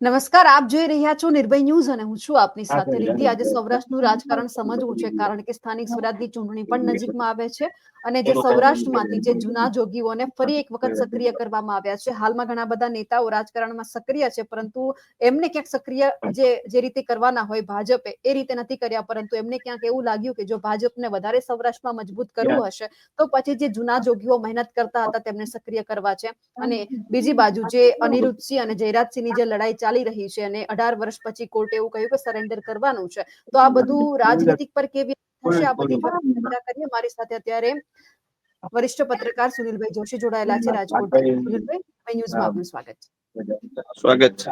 નમસ્કાર આપ જોઈ રહ્યા છો નિર્ભય ન્યૂઝ અને હું છું આપની સાથે રીતિ આજે સૌરાષ્ટ્રનું રાજકારણ સમજવું છે કારણ કે સ્થાનિક સ્વરાજની ચૂંટણી પણ નજીકમાં આવે છે અને જે સૌરાષ્ટ્રમાંથી જે જૂના જોગીઓને ફરી એક વખત સક્રિય કરવામાં આવ્યા છે. હાલમાં ઘણા બધા નેતાઓ રાજકારણમાં સક્રિય છે પરંતુ એમને ક્યાંક સક્રિય જે જે રીતે કરવાના હોય ભાજપે એ રીતે નથી કર્યા પરંતુ એમને ક્યાંક એવું લાગ્યું કે જો ભાજપને વધારે સૌરાષ્ટ્રમાં મજબૂત કરવું હશે તો પછી જે જૂના જોગીઓ મહેનત કરતા હતા તેમને સક્રિય કરવા છે. અને બીજી બાજુ જે અનિરુદ્ધસિંહ અને જયરાજસિંહની જે લડાઈ ચાલી રહી છે અને અઢાર વર્ષ પછી કોર્ટે એવું કહ્યું કે સરેન્ડર કરવાનું છે. તો આ બધું રાજનીતિક પર કેવી થશે આ બધી ચર્ચા કરીએ. મારી સાથે અત્યારે વરિષ્ઠ પત્રકાર સુનિલભાઈ જોશી જોડાયેલા છે રાજકોટ સુનિલભાઈ ન્યૂઝમાં આપનું સ્વાગત છે. સ્વાગત છે.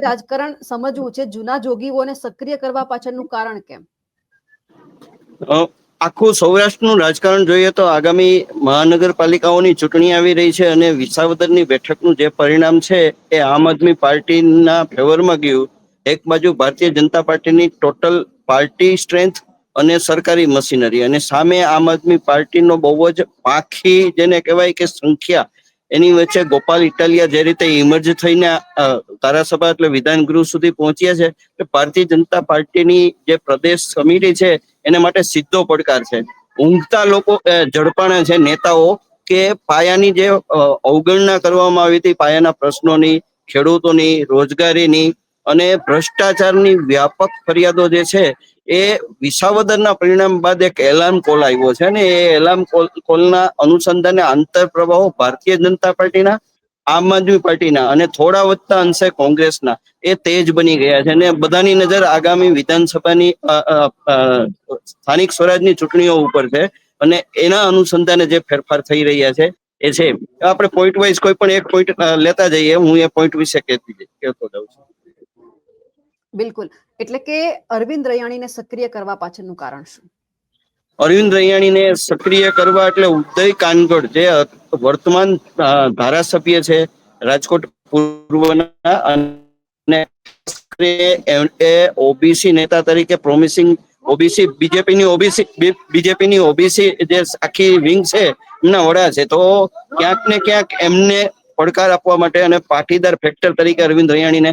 રાજકારણ સમજવું છે. જૂના જોગીઓને સક્રિય કરવા પાછળનું કારણ કેમ? આખું સૌરાષ્ટ્રનું રાજકારણ જોઈએ તો આગામી મહાનગરપાલિકાઓની ચૂંટણી આવી રહી છે અને વિસાવદરની બેઠકનું જે પરિણામ છે એ આમ આદમી પાર્ટીના ફેવરમાં ગયું. એક બાજુ ભારતીય જનતા પાર્ટીની ટોટલ પાર્ટી સ્ટ્રેન્થ અને સરકારી મશીનરી અને સામે આમ આદમી પાર્ટીનો બહુ જ પાંખી જેને કહેવાય કે સંખ્યા એની વચ્ચે ગોપાલ ઇટાલિયા જે રીતે ઇમર્જ થઈને ધારાસભા એટલે વિધાન ગૃહ સુધી પહોંચ્યા છે કે ભારતીય જનતા પાર્ટીની જે પ્રદેશ સમિતિ છે, એને માટે સીધો પડકાર છે. ઊંઘતા લોકો ઝડપાણા છે, નેતાઓ, કે પાયાની જે અવગણના કરવામાં આવી હતી, પાયાના પ્રશ્નોની, ખેડૂતોની, રોજગારીની અને ભ્રષ્ટાચારની વ્યાપક ફરિયાદો જે છે એ વિસાવદરના પરિણામ બાદ એક એલાર્મ કોલ આવ્યો છે ને એ એલાર્મ કોલ, કોલના અનુસંધાને આંતર પ્રવાહો ભારતીય જનતા પાર્ટીના, આમ આદમી પાર્ટીના અને થોડા વધતા અંશે કોંગ્રેસના એ તેજ બની ગયા છે અને બધાની નજર આગામી વિધાનસભાની સ્થાનિક સ્વરાજની ચૂંટણીઓ ઉપર છે અને એના અનુસંધાને જે ફેરફાર થઈ રહ્યા છે એ છે. આપણે પોઈન્ટ વાઇઝ કોઈ પણ એક પોઈન્ટ લેતા જઈએ, હું એ પોઈન્ટ વિશે કહેતી, કહેતો જાઉં છું. બિલકુલ. એટલે કે અરવિંદ રૈયાણીને સક્રિય કરવા પાછળનું કારણ શું? અરવિંદ રૈયાણીને સક્રિય કરવા એટલે ઉદય કાનગડ, જે વર્તમાન ધારાસભ્ય છે, રાજકોટ પૂર્વના અને એ ઓબીસી નેતા તરીકે પ્રોમિસિંગ ઓબીસી, બીજેપીની ઓબીસી બીજેપીની ઓબીસી જે આખી વિંગ છે, એમના વડા છે. તો ક્યાંક ને ક્યાંક એમને પડકાર આપવા માટે અને પાટીદાર ફેક્ટર તરીકે અરવિંદ રૈયાણીને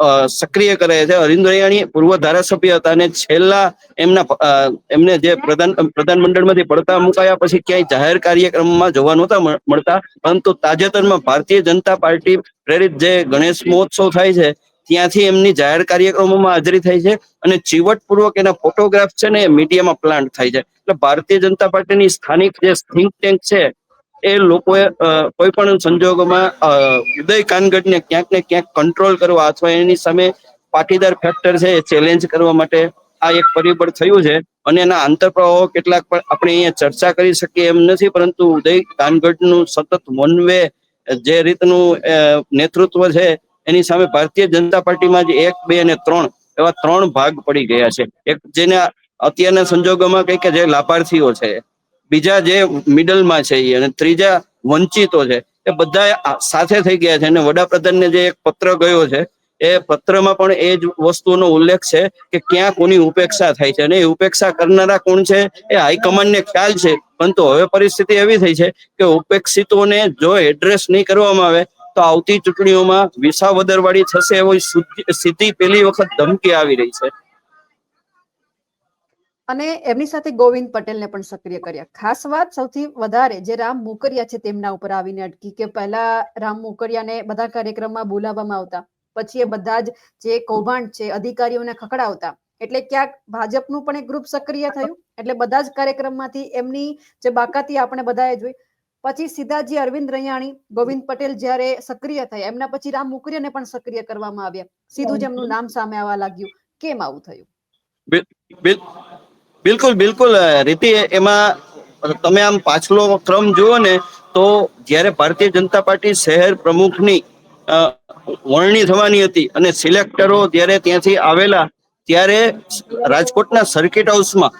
સક્રિય કરે છે. અરવિંદ રૈયાણી પૂર્વ ધારાસભ્ય હતા અને છેલ્લા એમના એમને જે પ્રધાન, પ્રધાનમંડળમાંથી પડતા મુકાયા પછી ક્યાંય જાહેર કાર્યક્રમમાં જોવા નહોતા મળતા. પરંતુ તાજેતરમાં ભારતીય જનતા પાર્ટી પ્રેરિત જે ગણેશ મહોત્સવ થાય છે, ત્યાંથી એમની જાહેર કાર્યક્રમોમાં હાજરી થાય છે અને ચીવટપૂર્વક એના ફોટોગ્રાફ છે ને એ મીડિયામાં પ્લાન્ટ થાય છે. એટલે ભારતીય જનતા પાર્ટીની સ્થાનિક જે થિંક ટેન્ક છે એ લોકોએ કોઈ પણ સંજોગોમાં ઉદય કાનગઢને ક્યાંક ને ક્યાંક કંટ્રોલ કરવા અથવા એની સામે પાટીદાર ફેક્ટર છે એ ચેલેન્જ કરવા માટે આ એક પરિબળ થયું છે અને એના આંતરપ્રવાહો કેટલાક પણ આપણે અહીંયા ચર્ચા કરી શકીએ એમ નથી, પરંતુ ઉદય કાનગઢનું સતત વન જે રીતનું નેતૃત્વ છે એની સામે ભારતીય જનતા પાર્ટીમાં જ એક, બે અને ત્રણ એવા ત્રણ ભાગ પડી ગયા છે. એક જેને અત્યારના સંજોગોમાં કઈ કે જે લાભાર્થીઓ છે. બીજા જે મિડલમાં છે એ અને ત્રીજા વંચિતો છે, એ બધા સાથે થઈ ગયા છે અને વડાપ્રધાનને જે એક પત્ર ગયો છે, એ પત્રમાં પણ એ જ વસ્તુનો ઉલ્લેખ છે કે ક્યાં કોની ઉપેક્ષા થાય છે અને એ ઉપેક્ષા કરનારા કોણ છે, એ હાઈકમાન્ડને ખ્યાલ છે, પરંતુ હવે પરિસ્થિતિ એવી થઈ છે કે ઉપેક્ષિતોને જો એડ્રેસ નહીં કરવામાં આવે, તો આવતી ચૂંટણીઓમાં વિસાવદરવાળી થશે એવી સિદ્ધિ પેલી વખત ધમકી આવી રહી છે. અને એમની સાથે ગોવિંદ પટેલને પણ સક્રિય કર્યા. ખાસ વાત સૌથી વધારે જે રામ મોકરિયા છે તેમના ઉપર આવીને અટકી કે પહેલા રામ મોકરિયાને બધા કાર્યક્રમમાં બોલાવવામાં આવતા. પછી એ બધા જ જે કૌભાંડ છે અધિકારીઓને ખકડાવતા એટલે ક્યાંક ભાજપનું પણ એક ગ્રુપ સક્રિય થયું. એટલે બધા જ કાર્યક્રમમાંથી એમની જે બાકાતી આપણે બધાએ જોઈ. પછી સીધા જે અરવિંદ રૈયાણી ગોવિંદ પટેલ જ્યારે સક્રિય થયા એમના પછી રામ મુકરિયાને પણ સક્રિય કરવામાં આવ્યા. સીધું જ એમનું નામ સામે આવવા લાગ્યું. કેમ આવું થયું? બિલકુલ બિલકુલ રીતિ, એમાં તમે આમ પાછલો ક્રમ જુઓ ને, તો જ્યારે ભારતીય જનતા પાર્ટી શહેર પ્રમુખની વરણી થવાની હતી અને સિલેક્ટરો જ્યારે ત્યાંથી આવેલા, ત્યારે રાજકોટના સર્કિટ હાઉસમાં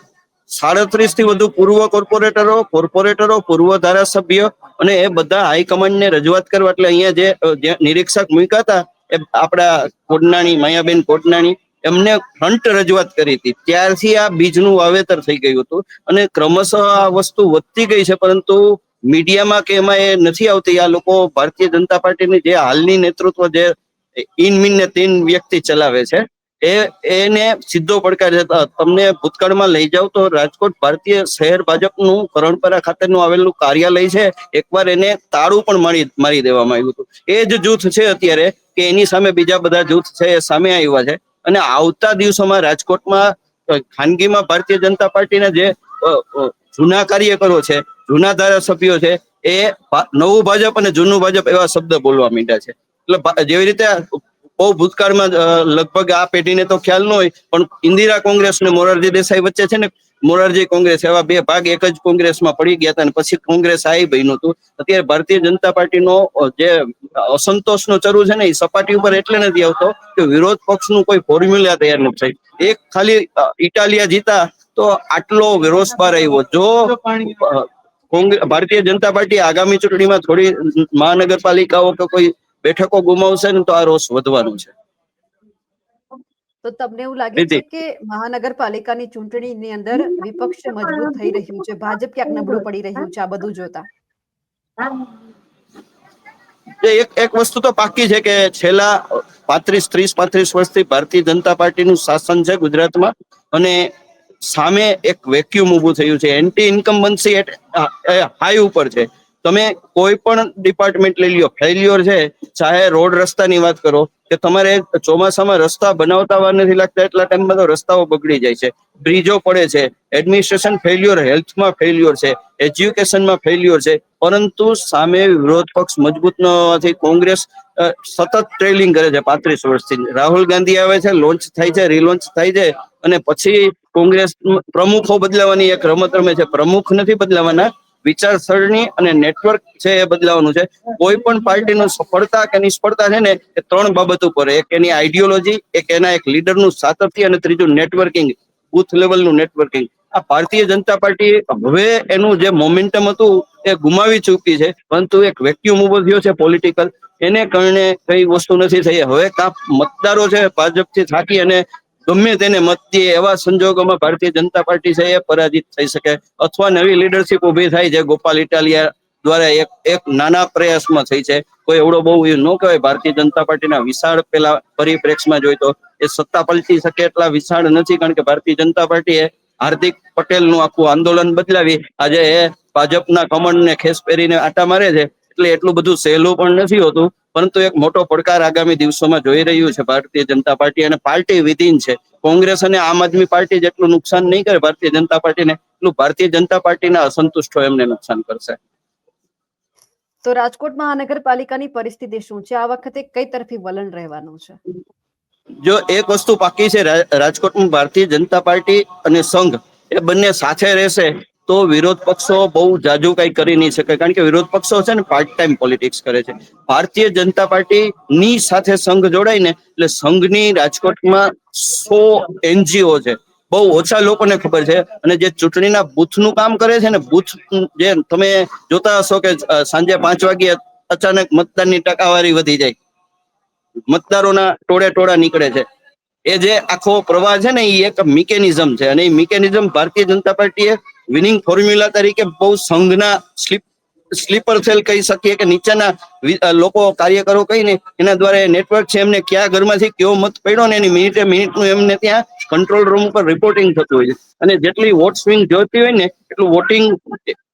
સાડત્રીસથી વધુ પૂર્વ કોર્પોરેટરો કોર્પોરેટરો, પૂર્વ ધારાસભ્ય અને એ બધા હાઈકમાન્ડને રજૂઆત કરવા. એટલે અહીંયા જે નિરીક્ષક મૂક્યા હતા, એ આપણા કોટનાણી, માયાબેન કોડનાણી એમને ફ્રન્ટ રજૂઆત કરી હતી. ત્યારથી આ બીજનું વાવેતર થઈ ગયું હતું અને ક્રમશઃ આ વસ્તુ વધતી ગઈ છે, પરંતુ મીડિયામાં કે એમાં એ નથી આવતી. આ લોકો ભારતીય જનતા પાર્ટીની જે હાલની નેતૃત્વ જે ઇન મીન ને તીન વ્યક્તિ ચલાવે છે, એ એને સીધો પડકાર છે. તમને ભૂતકાળમાં લઈ જાવ તો રાજકોટ ભારતીય શહેર ભાજપનું કરણપરા ખાતેનું આવેલું કાર્યાલય છે, એકવાર એને તાળું પણ મારી મારી દેવામાં આવ્યું હતું. એ જ જૂથ છે અત્યારે, કે એની સામે બીજા બધા જૂથ છે, એ સામે આવ્યા છે. અને આવતા દિવસોમાં રાજકોટમાં ખાનગીમાં ભારતીય જનતા પાર્ટીના જે જૂના કાર્યકરો છે, જૂના ધારાસભ્યો છે, એ નવું ભાજપ અને જૂનું ભાજપ એવા શબ્દ બોલવા માંડ્યા છે. એટલે જેવી રીતે બહુ ભૂતકાળમાં લગભગ આ પેઢીને તો ખ્યાલ ન હોય, પણ ઇન્દિરા કોંગ્રેસ અને મોરારજી દેસાઈ વચ્ચે છે ને, મોરારજી કોંગ્રેસ, એવા બે ભાગ એક જ કોંગ્રેસમાં પડી ગયા હતા અને પછી કોંગ્રેસ આવી બન્યું હતું અત્યારે ભારતીય જનતા પાર્ટીનો જે અસંતોષનો ચરુ છે ને, એ સપાટી ઉપર એટલે નથી આવતો કે વિરોધ પક્ષનું કોઈ ફોર્મ્યુલા તૈયાર નથી થઈ. એક ખાલી ઇટાલિયા જીતા તો આટલો વિરોધ બહાર આવ્યો. જો ભારતીય જનતા પાર્ટી આગામી ચૂંટણીમાં થોડી મહાનગરપાલિકાઓ કે કોઈ બેઠકો ગુમાવશે ને તો આ રોષ વધવાનો છે. તો તમને એવું લાગે છે કે મહાનગરપાલિકાની ચૂંટણીની અંદર વિપક્ષ મજબૂત થઈ રહ્યું છે? ભાજપ ક્યાંક નબળું પડી રહ્યું છે આ બધું જોતા? એક એક વસ્તુ તો પાકી છે કે છેલ્લા પાંત્રીસ ત્રીસ પાંત્રીસ વર્ષથી ભારતીય જનતા પાર્ટીનું શાસન છે ગુજરાતમાં અને સામે એક વેક્યુમ ઊભું થયું છે. એન્ટી ઇન્કમ્બન્સી હાઈ ઉપર છે. તમે કોઈ પણ ડિપાર્ટમેન્ટ લઈ લ્યો ફેલ્યોર છે, ચાહે રોડ રસ્તાની વાત કરો, કે તમારે ચોમાસામાં રસ્તા બનાવતા વાર નથી લાગતા, એટલા ટાઈમમાં તો રસ્તાઓ બગડી જાય છે. બ્રિજો પડે છે એડમિનિસ્ટ્રેશન ફેલ્યોર હેલ્થમાં ફેલ્યોર છે એજ્યુકેશનમાં ફેલ્યોર છે, પરંતુ સામે વિરોધ પક્ષ મજબૂત ન હોવાથી કોંગ્રેસ સતત ટ્રેલિંગ કરે છે પાંત્રીસ વર્ષથી. રાહુલ ગાંધી આવે છે લોન્ચ થાય છે રીલોન્ચ થાય છે, અને પછી કોંગ્રેસ પ્રમુખો બદલાવાની એક રમત રમે છે. પ્રમુખ નથી બદલાવાના વિચારસરણી અને નેટવર્ક છે એ બદલાવાનું છે. કોઈ પણ પાર્ટીનું સફળતા કે નિષ્ફળતા છે ને, એ ત્રણ બાબત ઉપર એક એની આઈડિયોલોજી એક એના એક લીડરનું સાતત્ય અને ત્રીજું નેટવર્કિંગ બુથ લેવલનું નેટવર્કિંગ આ ભારતીય જનતા પાર્ટી હવે એનું જે મોમેન્ટમ હતું, એ ગુમાવી ચૂકી છે. પરંતુ એક વેક્યુમ ઊભો થયો છે પોલિટિકલ એને કારણે કઈ વસ્તુ નથી થઈ. હવે કા મતદારો છે, ભાજપથી થાકી અને ગમે તેને મત દે એવા સંજોગોમાં ભારતીય જનતા પાર્ટી છે એ પરાજિત થઈ શકે. અથવા નવી લીડરશિપ ઊભી થાય છે. ગોપાલ ઇટાલિયા દ્વારા એક એક નાના પ્રયાસમાં થઈ છે. કોઈ એવડો બહુ એ ન કહેવાય. ભારતીય જનતા પાર્ટીના વિશાળ પેલા પરિપ્રેક્ષમાં જોઈ તો એ સત્તા પલટી શકે એટલા વિશાળ નથી. કારણ કે ભારતીય જનતા પાર્ટીએ હાર્દિક પટેલનું આખું આંદોલન બદલાવી. આજે એ ભાજપના કમળને ખેસ પહેરીને આટા મારે છે. એટલે એટલું બધું સહેલું પણ નથી હોતું પરંતુ એક મોટો પડકાર આગામી દિવસોમાં જોઈ રહ્યું છે ભારતીય જનતા પાર્ટી અને પાર્ટી વિધિન છે. કોંગ્રેસ અને આમ આદમી પાર્ટી જેટલું નુકસાન નહીં કરે ભારતીય જનતા પાર્ટીને એટલું ભારતીય જનતા પાર્ટીના અસંતુષ્ટો એમને નુકસાન કરશે. તો રાજકોટ મહાનગરપાલિકાની પરિસ્થિતિ શું છે? આ વખતે કઈ તરફી વલણ રહેવાનું છે? જો એક વસ્તુ પાકી છે રાજકોટમાં ભારતીય જનતા પાર્ટી અને સંઘ એ બંને સાથે રહેશે તો વિરોધ પક્ષો બહુ જાજુ કઈ કરી નહીં શકે, કારણ કે વિરોધ પક્ષો છે ને પાર્ટ ટાઈમ પોલિટિક્સ કરે છે. ભારતીય જનતા પાર્ટી ની સાથે સંઘ જોડાઈને, એટલે સંઘની રાજકોટમાં સો એનજીઓ છે. બહુ ઓછા લોકોને ખબર છે. અને જે ચૂંટણીના બુથનું કામ કરે છે ને, બુથ જે તમે જોતા હશો કે સાંજે પાંચ વાગે અચાનક મતદાનની ટકાવારી વધી જાય. મતદારોના ટોળે ટોળા નીકળે છે. એ જે આખો પ્રવાહ છે ને, એ એક મિકેનિઝમ છે. અને એ મિકેનિઝમ ભારતીય જનતા પાર્ટીએ વિનિંગ ફોર્મ્યુલા તરીકે બહુ સંઘના સ્લીપ સ્લીપર સેલ કહી શકીએ કે નીચેના લોકો કાર્યકરો કહીને એના દ્વારા નેટવર્ક છે એમને કયા ઘરમાંથી કેવો મત પડ્યો ને એની મિનિટે મિનિટનું એમને ત્યાં કંટ્રોલ રૂમ પર રિપોર્ટિંગ થતું હોય છે. અને જેટલી વોટ સ્વિંગ જોઈતી હોય ને એટલું વોટિંગ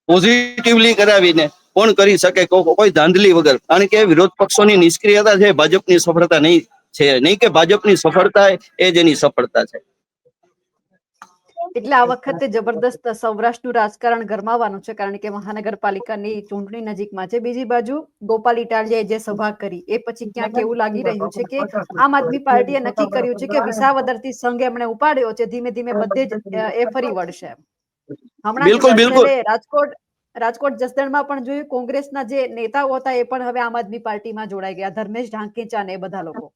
પોઝિટિવલી કરાવીને કોણ કરી શકે? કોઈ ધાંધલી વગર. કારણ કે વિરોધ પક્ષોની નિષ્ક્રિયતા છે, ભાજપની સફળતા નહીં છે. નહીં કે ભાજપની સફળતા એ જ એની સફળતા છે. એટલે આ વખતે જબરદસ્ત સૌરાષ્ટ્રનું રાજકારણ ગરમાવાનું છે કારણ કે મહાનગરપાલિકાની ચૂંટણી નજીકમાં છે. બીજી બાજુ ગોપાલ ઇટાલિયાએ જે સભા કરી એ પછી ક્યાંક એવું લાગી રહ્યું છે કે આમ આદમી પાર્ટીએ નક્કી કર્યું છે કે વિસાવદરથી સંઘ એમણે ઉપાડ્યો છે ધીમે ધીમે બધે જ એ ફરી વળશે હમણાં રાજકોટ રાજકોટ જસદણમાં પણ જોયું કોંગ્રેસના જે નેતાઓ હતા એ પણ હવે આમ આદમી પાર્ટીમાં જોડાઈ ગયા ધર્મેશ ઢાંકેચા ને એ બધા લોકો.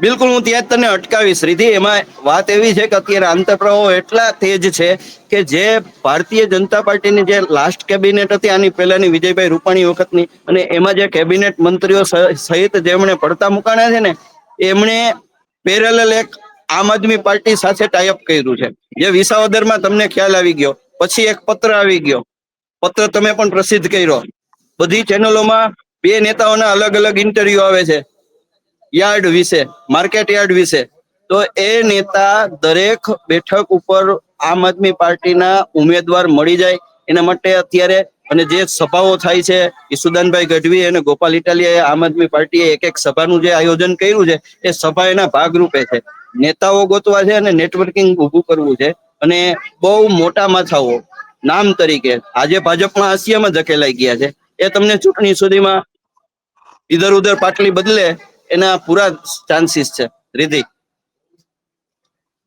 બિલકુલ, હું ત્યાં જ તને અટકાવીશ. રીધી, એમાં વાત એવી છે કે અત્યારે આંતરપ્રવાહો એટલા તેજ છે કે જે ભારતીય જનતા પાર્ટીની જે લાસ્ટ કેબિનેટ હતી, આની પહેલાની વિજયભાઈ રૂપાણી વખતની, અને એમાં જે કેબિનેટ મંત્રીઓ સહિત જેમણે પડતા મુકાણા છે ને, એમણે પેરેલલ એક આમ આદમી પાર્ટી સાથે ટાઈઅપ કર્યું છે. જે વિસાવદરમાં તમને ખ્યાલ આવી ગયો, પછી એક પત્ર આવી ગયો. પત્ર તમે પણ પ્રસિદ્ધ કર્યો. બધી ચેનલોમાં બે નેતાઓના અલગ અલગ ઇન્ટરવ્યુ આવે છે. યાર્ડ વિશે, માર્કેટ યાર્ડ વિશે. તો એ નેતા દરેક બેઠક ઉપર આમ આદમી પાર્ટીના ઉમેદવાર મળી જાય એના માટે અત્યારે અને જે સભાઓ થાય છે ઈસુદાનભાઈ ગઢવી અને ગોપાલ ઇટાલિયાએ આમ આદમી પાર્ટીએ એક એક સભાનું જે આયોજન કર્યું છે, એ સભા એના ભાગરૂપે છે. નેતાઓ ગોતવા છે અને નેટવર્કિંગ ઊભું કરવું છે અને બહુ મોટા માથાઓ, નામ તરીકે, આજે ભાજપમાં હાસ્યમાં ધકેલાઈ ગયા છે. એ તમને ચૂંટણી સુધીમાં ઇધર ઉધર પાટલી બદલે એના પૂરા ચાન્સીસ છે. રીધિ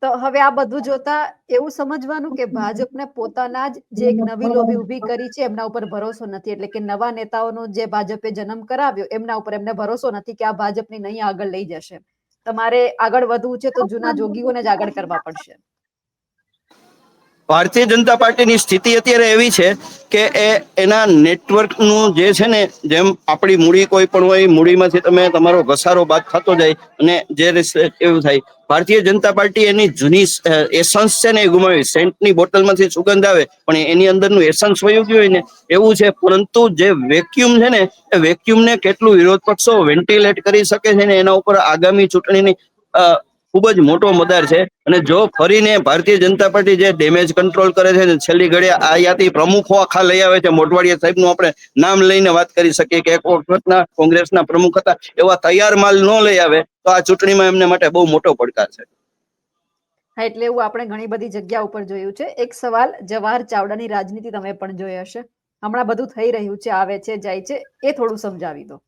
તો હવે આ બધું જોતા એવું સમજવાનું કે ભાજપને પોતાના જ જે એક નવી લોભી ઊભી કરી છે, એમના ઉપર ભરોસો નથી. એટલે કે નવા નેતાઓનો જે ભાજપે જન્મ કરાવ્યો, એમના ઉપર એમને ભરોસો નથી કે આ ભાજપની નહીં આગળ લઈ જશે. તમારે આગળ વધવું છે તો જૂના જોગીઓને જ આગળ કરવા પડશે. ભારતીય જનતા પાર્ટીની સ્થિતિ અત્યારે એવી છે કે એ એના નેટવર્કનું જે છે ને, જેમ આપણી મૂડી કોઈ પણ હોય, મૂડીમાંથી તમે તમારો ઘસારો બાદ થતો જાય અને જે રીતે એવું થાય, ભારતીય જનતા પાર્ટી એની જૂની એસન્સ છે ને એ ગુમાવી, સેન્ટની બોટલમાંથી સુગંધ આવે, પણ એની અંદરનું એસન્સ વયું ગયું હોય ને, એવું છે, પરંતુ જે વેક્યુમ છે ને, એ વેક્યુમને કેટલું વિરોધ પક્ષો વેન્ટિલેટ કરી શકે છે ને, એના ઉપર આગામી ચૂંટણીની ખૂબ જ મોટો મદાર છે. અને જો ફરીને ભારતીય જનતા પાર્ટી જે ડેમેજ કંટ્રોલ કરે છે છેલ્લી ઘડીએ આ યાદી પ્રમુખો આખા લઈ આવે છે. મોટવાડિયા સાહેબનું આપણે નામ લઈને વાત કરી શકીએ કે એક વખતના કોંગ્રેસના પ્રમુખ હતા, એવા તૈયાર માલ ન લઈ આવે, તો આ ચૂંટણીમાં એમને માટે બહુ મોટો પડકાર છે. હા, એટલે એવું આપણે ઘણી બધી જગ્યા ઉપર જોયું છે. એક સવાલ, જવાહર ચાવડાની રાજનીતિ તમે પણ જોઈ હશે. હમણાં બધું થઈ રહ્યું છે, આવે છે, જાય છે, એ થોડું સમજાવી દો.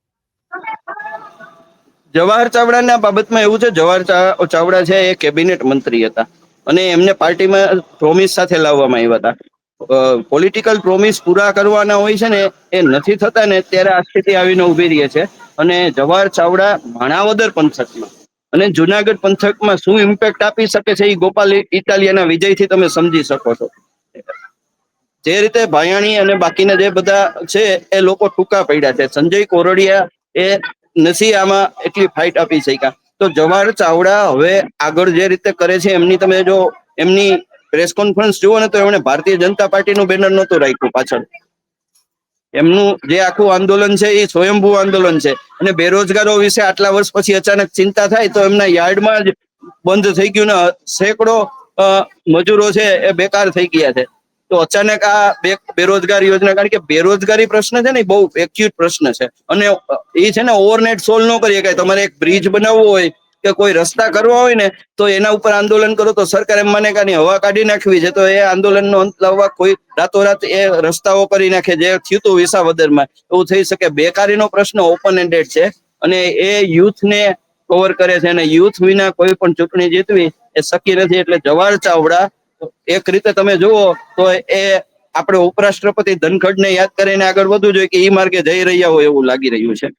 જવાહર ચાવડાના બાબતમાં એવું છે, જવાહર ચાવડા છે, એ કેબિનેટ મંત્રી હતા. અને એમને પાર્ટીમાં પ્રોમિસ સાથે લાવવામાં આવ્યા હતા. પોલિટિકલ પ્રોમિસ પૂરા કરવાના હોય છે ને, એ નથી થતા ને, ત્યારે આ સ્થિતિ આવીને ઊભી રહી છે. અને જવાહર ચાવડા માણાવદર પંથકમાં. અને જુનાગઢ પંથકમાં શું ઇમ્પેક્ટ આપી શકે છે, એ ગોપાલ ઇટાલિયાના વિજયથી તમે સમજી શકો છો. જે રીતે ભાયાણી અને બાકીના જે બધા છે, એ લોકો ટૂંકા પડ્યા છે. સંજય કોરડિયા એ નથી આમાં એટલી ફાઇટ આપી શક્યા. તો જવાહર ચાવડા હવે આગળ જે રીતે કરે છે, એમની તમે જો, એમની પ્રેસ કોન્ફરન્સ જુઓ ને તો એમણે ભારતીય જનતા પાર્ટીનું બેનર નહોતું રાખ્યું પાછળ. એમનું જે આખું આંદોલન છે, એ સ્વયંભૂ આંદોલન છે. અને બેરોજગારો વિશે આટલા વર્ષ પછી અચાનક ચિંતા થાય તો એમના યાર્ડમાં જ બંધ થઈ ગયું ને સેંકડો મજૂરો છે એ બેકાર થઈ ગયા છે. તો અચાનક આ બે બેરોજગાર યોજના, કારણ કે બેરોજગારી પ્રશ્ન છે ને બહુ એક્યુટ પ્રશ્ન છે. અને એ છે ને ઓવરનાઇટ સોલ્વ ન કરી શકાય તમારે એક બ્રિજ બનાવવો હોય કે કોઈ રસ્તા કરવા હોય ને, તો એના ઉપર આંદોલન કરો, તો સરકાર એમ મને કાની હવા કાઢી નાખવી છે. તો એ આંદોલનનો અંત લાવવા કોઈ રાતોરાત એ રસ્તાઓ કરી નાખે જે થયું હતું વિસાવદરમાં. એવું થઈ શકે. બેકારીનો પ્રશ્ન ઓપન એન્ડેડ છે. અને એ યુથને કવર કરે છે. અને યુથ વિના કોઈ પણ ચૂંટણી જીતવી એ શક્ય નથી. એટલે જવાહર ચાવડા એક રીતે તમે જુઓ તો એ આપણે ઉપરાષ્ટ્રપતિ ધનખડને યાદ કરીને આગળ વધવું જોઈએ કે એ માર્ગે જઈ રહ્યા હોય એવું લાગી રહ્યું છે.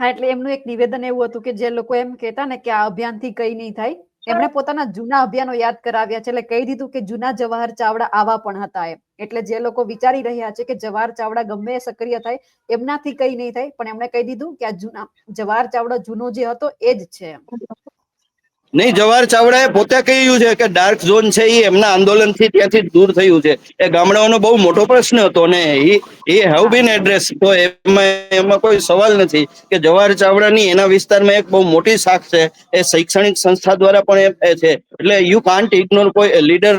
હા, એટલે એમનું એક નિવેદન એવું હતું કે જે લોકો એમ કહેતા ને કે આ અભિયાનથી કઈ નહીં થાય. એમણે પોતાના જૂના અભિયાનો યાદ કરાવ્યા છે, એટલે કહી દીધું કે જૂના જવાહર ચાવડા આવા પણ હતા એમ. એટલે જે લોકો વિચારી રહ્યા છે કે જવાહર ચાવડા ગમે સક્રિય થાય, એમનાથી કઈ નહીં થાય, પણ એમણે કહી દીધું કે આ જૂના જવાહર ચાવડા જૂનો જે હતો એ જ છે નહીં, જવાહર ચાવડાએ પોતે કહ્યું છે કે ડાર્ક ઝોન છે એ એમના આંદોલનથી ત્યાંથી દૂર થયું છે. એ ગામડાઓનો બહુ મોટો પ્રશ્ન હતો ને એ એ હેવ બીન એડ્રેસ તો એમાં એમાં કોઈ સવાલ નથી કે જવાહર ચાવડાની એના વિસ્તારમાં એક બહુ મોટી શાખ છે. એ શૈક્ષણિક સંસ્થા દ્વારા પણ એ- છે. એટલે યુ કાન્ટ ઇગ્નોર કોઈ લીડર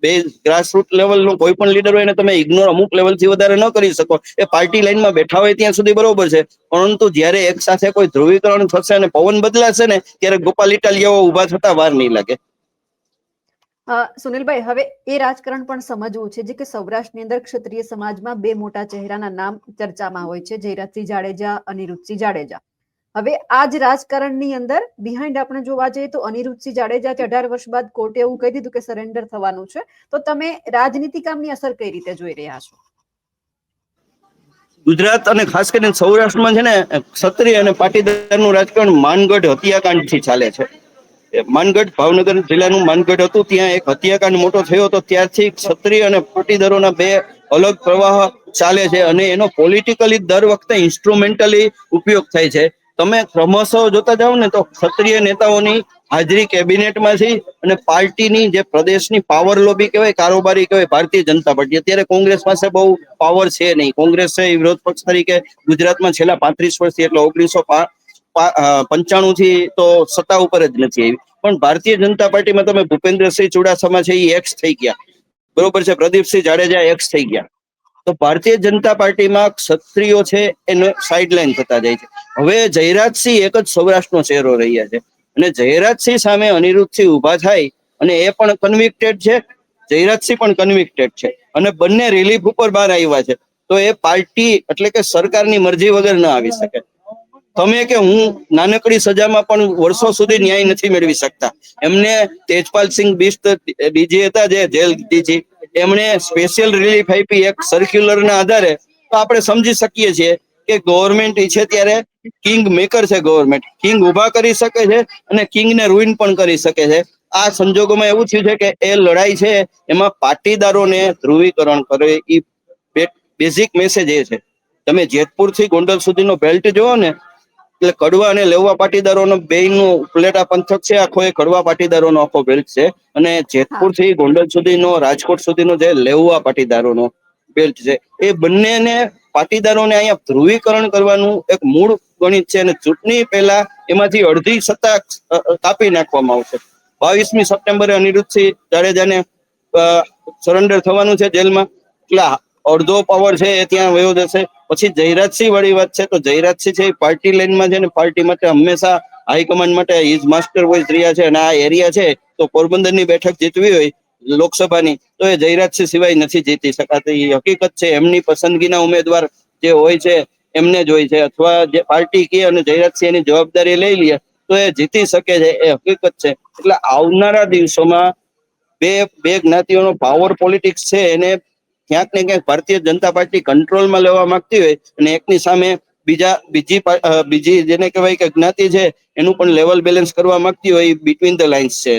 બેઝ ગ્રાસરૂટ લેવલનો કોઈ પણ લીડર હોય એને તમે ઇગ્નોર અમુક લેવલથી વધારે ન કરી શકો. એ પાર્ટી લાઈનમાં બેઠા હોય ત્યાં સુધી બરોબર છે. પરંતુ જ્યારે એક સાથે કોઈ ધ્રુવીકરણ થશે અને પવન બદલાશે ને, ત્યારે ગોપાલ ઇટાલિયાઓ ઊભા થતા વાર નહીં લાગે. સુનિલભાઈ હવે એ રાજકારણ પણ સમજવું છે જે કે સૌરાષ્ટ્રની અંદર ક્ષત્રિય સમાજમાં બે મોટા ચહેરાના નામ ચર્ચામાં હોય છે જયરાજસિંહ જાડેજા અનિરુદ્ધસિંહ જાડેજા. હવે આ જ રાજકારણની અંદર બિહાઇન્ડ આપણે જોવા જઈએ તો અનિરુદ્ધસિંહ જાડેજા અઢાર વર્ષ બાદ કોર્ટે એવું કહી દીધું કે સરેન્ડર થવાનું છે. તો તમે રાજનીતિકામની અસર કઈ રીતે જોઈ રહ્યા છો? ગુજરાત અને ખાસ કરીને સૌરાષ્ટ્રમાં છે ને ક્ષત્રિય અને પાટીદારનું રાજકારણ માનગઢ હત્યાકાંડથી ચાલે છે. માનગઢ, ભાવનગર જિલ્લાનું માનગઢ હતું. ત્યાં એક હત્યાકાંડ મોટો થયો હતો ત્યારથી ક્ષત્રિય અને પાટીદારોના બે અલગ પ્રવાહ ચાલે છે અને એનો પોલિટિકલી દર વખતે ઇન્સ્ટ્રુમેન્ટલી ઉપયોગ થાય છે. તમે ક્રમશઃ જોતા જાઓ ને તો ક્ષત્રિય નેતાઓની હાજરી કેબિનેટમાંથી અને પાર્ટીની જે પ્રદેશની પાવર લોબી કહેવાય, કારોબારી કહેવાય, ભારતીય જનતા પાર્ટી. અત્યારે કોંગ્રેસ પાસે બહુ પાવર છે નહીં. કોંગ્રેસ છે વિરોધ પક્ષ તરીકે ગુજરાતમાં છેલ્લા પાંત્રીસ વર્ષથી એટલે ઓગણીસો પંચાણું થી તો સત્તા ઉપર જ નથી આવી. પણ ભારતીય જનતા પાર્ટીમાં તમે ભૂપેન્દ્રસિંહ ચુડાસમા છે એ એક્સ થઈ ગયા. બરોબર છે? પ્રદીપસિંહ જાડેજા એક્સ થઈ ગયા. તો ભારતીય જનતા પાર્ટીમાં ક્ષત્રિયો છે એને સાઇડલાઇન થતા જાય છે. હવે જયરાજસિંહ એક જ સૌરાષ્ટ્રનો ચહેરો રહ્યા છે. અને જયરાજસિંહ સામે અનિરુદ્ધસિંહ ઊભા થાય અને એ પણ કન્વિક્ટેડ છે. જયરાજસિંહ પણ કન્વિક્ટેડ છે. અને બંને રિલીફ ઉપર બહાર આવ્યા છે. તો એ પાર્ટી એટલે કે સરકારની મરજી વગર ન આવી શકે. તમે કે હું નાનકડી સજામાં પણ વર્ષો સુધી ન્યાય નથી મેળવી શકતા. એમને તેજપાલસિંહ બિસ્ત ડીજી હતા, જે જેલ ડીજી એમણે સ્પેશિયલ રિલીફ આપી એક સર્ક્યુલર ના આધારે. તો આપણે સમજી શકીએ છીએ કે ગવર્મેન્ટ છે ત્યારે કિંગ મેકર છે ગવર્મેન્ટ કિંગ ઊભા કરી શકે છે અને કિંગ ને રૂઇન પણ કરી શકે છે. આ સંજોગોમાં એવું થયું છે કે એ લડાઈ છે, એમાં પાટીદારોને ધ્રુવીકરણ કરે. એ બેઝિક મેસેજ એ છે. તમે જેતપુરથી ગોંડલ સુધીનો બેલ્ટ જોવો ને એટલે કડવા અને લેવા પાટીદારોનો બેયનો ઉપલેટા પંથક છે, આખો એ કડવા પાટીદારોનો આખો બેલ્ટ છે. અને જેતપુરથી ગોંડલ સુધીનો, રાજકોટ સુધીનો જે લેવા પાટીદારોનો બેલ્ટ છે, એ બંનેને પાટીદારોને અહીંયા ધ્રુવીકરણ કરવાનું એક મૂળ ગણિત છે અને ચૂંટણી પહેલા એમાંથી અડધી સત્તા કાપી નાખવામાં આવશે. બાવીસમી સપ્ટેમ્બરે અનિરુદ્ધસિંહ જાડેજાને સરેન્ડર થવાનું છે જેલમાં. એટલે અડધો પાવર છે એ ત્યાં વયો જશે. પછી જયરાજસિંહ વાળી વાત છે, તો જયરાજસિંહ છે એ પાર્ટી લાઈનમાં છે ને પાર્ટી માટે હંમેશા હાઈકમાન્ડ માટે ઇઝ માસ્ટર વોઇસ રહ્યા છે અને આ એરિયા છે, તો પોરબંદરની બેઠક જીતવી હોય લોકસભાની, તો એ જયરાજસિંહ સિવાય નથી જીતી શકાતી. એ હકીકત છે, એમની પસંદગીના ઉમેદવાર જે હોય છે, એમને જ હોય છે. અથવા જે પાર્ટી કે અને જયરાજસિંહ એની જવાબદારી લઈ લે, તો એ જીતી શકે છે, એ હકીકત છે. એટલે આવનારા દિવસોમાં બે બે જ્ઞાતિઓનો પાવર પોલિટિક્સ છે, એને ક્યાંક ને ક્યાંક ભારતીય જનતા પાર્ટી કંટ્રોલમાં લેવા માંગતી હોય અને એકની સામે બીજા બીજી બીજી જેને કહેવાય કે જ્ઞાતિ છે એનું પણ લેવલ બેલેન્સ કરવા માંગતી હોય બિટવીન ધ લાઇન્સ છે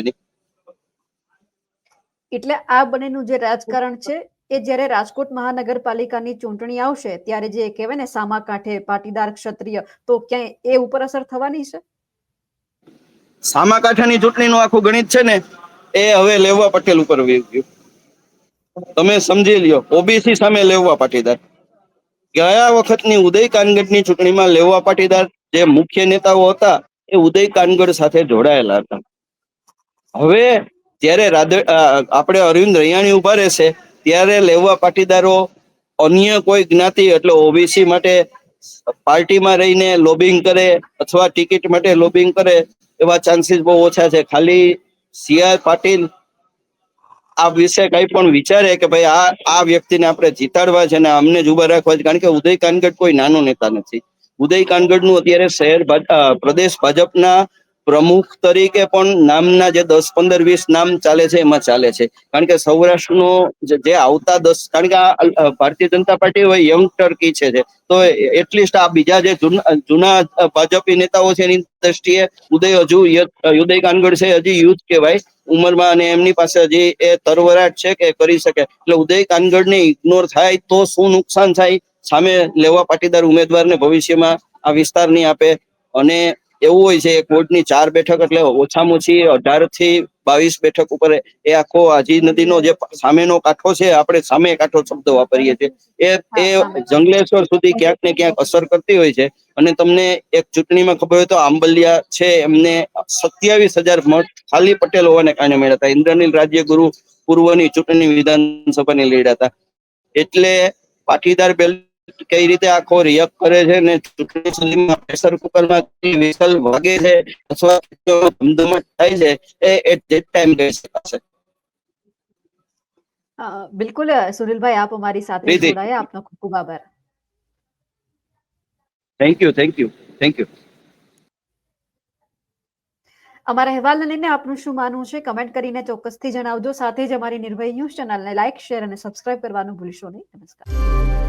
એટલે આ બંનેનું જે રાજકારણ છે એ જ્યારે રાજકોટ મહાનગરપાલિકાની ચૂંટણી આવશે ત્યારે જે કહેવાય ને સામા કાંઠે પાટીદાર ક્ષત્રિય તો ક્યાંય એ ઉપર અસર થવાની છે? સામાકાંઠાની ચૂંટણીનું આખું ગણિત છે ને એ હવે લેવા પટેલ ઉપર ગયું. તમે સમજી લ્યો ઓબીસી સામે લેવા પાટીદાર. ગયા વખતની ઉદય કાનગઢની ચૂંટણીમાં લેવા પાટીદાર જે મુખ્ય નેતાઓ હતા, એ ઉદય કાનગઢ સાથે જોડાયેલા હતા. હવે જ્યારે રાધે આપણે અરવિંદ રૈયાણી ઊભા રહેશે, ત્યારે લેવા પાટીદારો અન્ય કોઈ જ્ઞાતિ, એટલે ઓબીસી માટે પાર્ટીમાં રહીને લોબિંગ કરે અથવા ટિકિટ માટે લોબિંગ કરે, એવા ચાન્સીસ બહુ ઓછા છે. ખાલી સી આર પાટીલ આ વિશે કઈ પણ વિચારે કે ભાઈ આ આ વ્યક્તિને આપણે જીતાડવા છે ને અમને જ ઊભા રાખવા છે. કારણ કે ઉદય કાનગઢ કોઈ નાનો નેતા નથી. ઉદય કાનગઢનું અત્યારે શહેર પ્રદેશ ભાજપના પ્રમુખ તરીકે પણ નામના જે દસ પંદર વીસ નામ ચાલે છે, એમાં ચાલે છે. કારણ કે સૌરાષ્ટ્રનો જે આવતા દસ, કારણ કે આ ભારતીય જનતા પાર્ટી હોય યંગ ટર્કી છે તો એટલીસ્ટ આ બીજા જે જૂના ભાજપી નેતાઓ છે એની દ્રષ્ટિએ ઉદય હજુ ઉદય કાનગઢ છે, હજી યુથ કહેવાય. ઉંમરમાં અને એમની પાસે હજી એ તરવરાટ છે કે કરી શકે. એટલે ઉદય કાનગઢને ઇગ્નોર થાય તો શું નુકસાન થાય, સામે લેવા પાટીદાર ઉમેદવારને ભવિષ્યમાં આ વિસ્તાર નહીં આપે. અને એવું હોય છે કોર્ટની ચાર બેઠક એટલે ઓછામાં ઓછી અઢારથી બાવીસ બેઠક ઉપર એ આખો આજી નદીનો જે સામેનો કાંઠો છે આપણે સામે કાંઠો શબ્દ વાપરીએ છીએ. એ એ જંગલેશ્વર સુધી ક્યાંક ને ક્યાંક અસર કરતી હોય છે. અને તમને એક ચૂંટણીમાં ખબર હોય તો આંબલિયા છે એમને સત્યાવીસ હજાર મત ખાલી પટેલ હોવાને કારણે મળ્યા હતા. ઇન્દ્રનીલ રાજ્યગુરુ પૂર્વની ચૂંટણી વિધાનસભાની લીડ હતા. એટલે પાટીદાર બેલ્ટ કઈ રીતે આખો રિએક્ટ કરે છે ને ચૂંટણી સુધીમાં પ્રેશર કુકરમાં વિસલ વાગે છે અથવા ધમધમાટ થાય છે એ એટ ધેટ ટાઈમ કહી શકાશે. બિલકુલ સુનિલભાઈ આપ અમારી સાથે. જોડાયા. આપનો ખૂબ ખૂબ આભાર. Thank you thank you thank you અમારા અહેવાલને લઈને આપનું શું માનવું છે? કમેન્ટ કરીને ચોક્કસથી જણાવજો. સાથે જ અમારી નિર્ભય ન્યૂઝ ચેનલને લાઇક શેર અને સબસ્ક્રાઇબ કરવાનું ભૂલશો નહીં. નમસ્કાર.